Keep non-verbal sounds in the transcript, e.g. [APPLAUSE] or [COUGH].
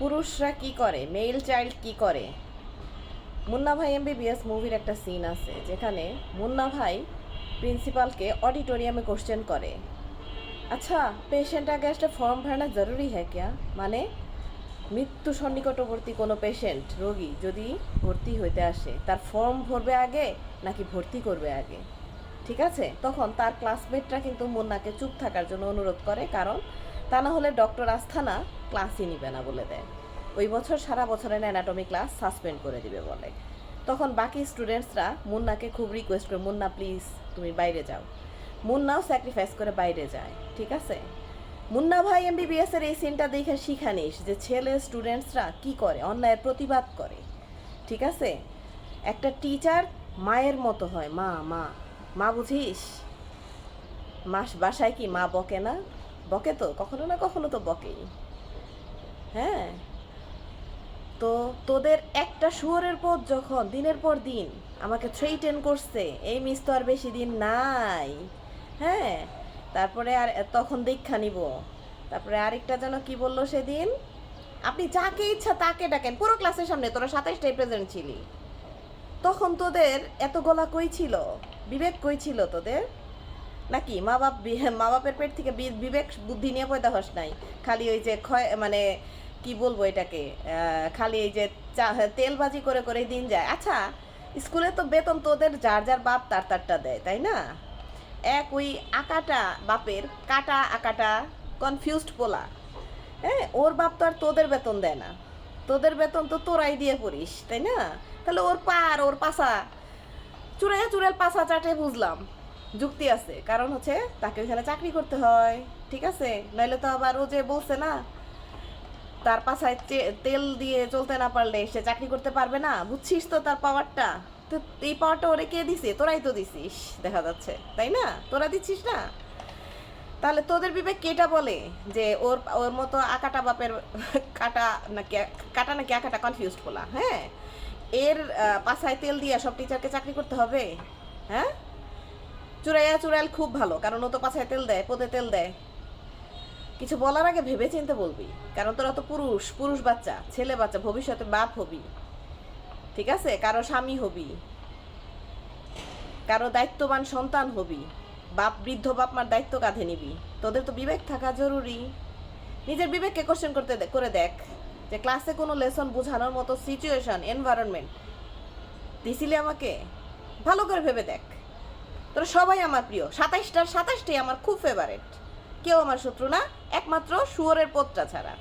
পুরুষরা কি করে? মেল চাইল্ড কি করে? মুন্না ভাই এমবিবিএস মুভির একটা সিন আছে, যেখানে মুন্না ভাই প্রিন্সিপালকে অডিটোরিয়ামে কোশ্চেন করে আচ্ছা পেশেন্ট আগে একটা ফর্ম ভরনা জরুরি হ্যাঁ ক্যা? মানে মৃত্যু সন্নিকটবর্তী কোনো পেশেন্ট রোগী যদি ভর্তি হইতে আসে, তার ফর্ম ভরবে আগে নাকি ভর্তি করবে আগে? ঠিক আছে? তখন তার ক্লাসমেটরা কিন্তু মুন্নাকে চুপ থাকার জন্য অনুরোধ করে, কারণ তা না হলে ডক্টর আস্থানা ক্লাসই নিবে না বলে দেয়। ওই বছর সারা বছরের অ্যানাটমি ক্লাস সাসপেন্ড করে দিবে বলে। তখন বাকি স্টুডেন্টসরা মুন্নাকে খুব রিকোয়েস্ট করে, মুন্না প্লিজ তুমি বাইরে যাও। মুন্নাও স্যাক্রিফাইস করে বাইরে যায়, ঠিক আছে? মুন্না ভাই এমবিবিএস এর এই সিনটা দেখে শিখানিস যে ছেলে স্টুডেন্টসরা কি করে, অন্যায়ের প্রতিবাদ করে, ঠিক আছে? একটা টিচার মায়ের মতো হয়, মা মা মা বুঝিস? মাস বাসায় কি মা বকে না? বকে তো, কখনো না কখনো তো বকেই। হ্যাঁ। তো তোদের একটা শুয়োরের পর যখন দিনের পর দিন আমাকে থ্রেটেন করছে, এই মিস তো আর বেশি দিন নাই। হ্যাঁ তারপরে আর তখন দীক্ষা নিব। তারপরে আরেকটা যেন কি বলল সেদিন? আপনি যাকে ইচ্ছা তাকে ডাকেন, পুরো ক্লাসের সামনে তোরা সাতাইশটাই প্রেজেন্ট ছিলি। তখন তোদের এত গলা কই ছিল? বিবেক কই ছিল তোদের? নাকি মা বাপ মা বাপের পেট থেকে বিবেক বুদ্ধি নিয়ে পয়দা হস নাই? খালি ওই যে ক্ষয় মানে কি বলব এটাকে? খালি এই যে তেলবাজি করে করে দিন যায়। আচ্ছা স্কুলে তো বেতন তোদের যার যার বাপ তার তারটা দেয়, তাই না? এক ওই আকাটা বাপের, কাটা আকাটা কনফিউজড পোলা। হ্যাঁ ওর বাপ তো আর তোদের বেতন দেয় না। তোদের বেতন তো তোরাই দিয়ে পড়িস তাই না? তাহলে ওর পার ওর পাশা, চুড়াইয়া চুড়েল পাশা চাটে বুঝলাম। যুক্তি আছে, কারণ হচ্ছে তাকে ওইখানে চাকরি করতে হয়, ঠিক আছে? নইলে তো আবার ও যে বলছে না তার পাশায় তেল দিয়ে চলতে না পারলে সে চাকরি করতে পারবে না। বুঝছিস তো তার পাওয়ারটা? তো এই পাওয়ারটা ওরে কে দিছে? তোরাই তো দিছিস, দেখা যাচ্ছে। তাই না? তোরা দিচ্ছিস না? তাহলে তোদের বিবেক কেটা বলে যে ওর ওর মতো আকাটা বাপের [LAUGHS] কাটা নাকি কাটা নাকি আকাটা কনফিউজড বলা হ্যাঁ? এর পাছায় তেল দিয়ে সব টিচারকে চাকরি করতে হবে হ্যাঁ? চুরাইয়া চুরাইল খুব ভালো, কারণ ও তো পাছায় তেল দেয় পোতে তেল দেয়। কিছু বলার আগে ভেবে চিন্তে বলবি। কারণ তোরা তো পুরুষ পুরুষ বাচ্চা, ছেলে বাচ্চা, ভবিষ্যতে বাপ হবি। ঠিক আছে? কারও স্বামী হবি। কারও দায়িত্ববান সন্তান হবি। বাপ বৃদ্ধ, বাপ মার দায়িত্ব কাঁধে নিবি। তোদের তো বিবেক থাকা জরুরি। নিজের বিবেককে কোশ্চেন করতে করে দেখ যে ক্লাসে কোনো লেসন বোঝানোর মতো সিচুয়েশন এনভায়রনমেন্ট দিছিলি আমাকে? ভালো করে ভেবে দেখ। তোরা সবাই আমার প্রিয়। সাতাইশটার সাতাইশটাই আমার খুব ফেভারেট কেউ আমার শত্রু না একমাত্র শুয়োরের পোতটা ছাড়া।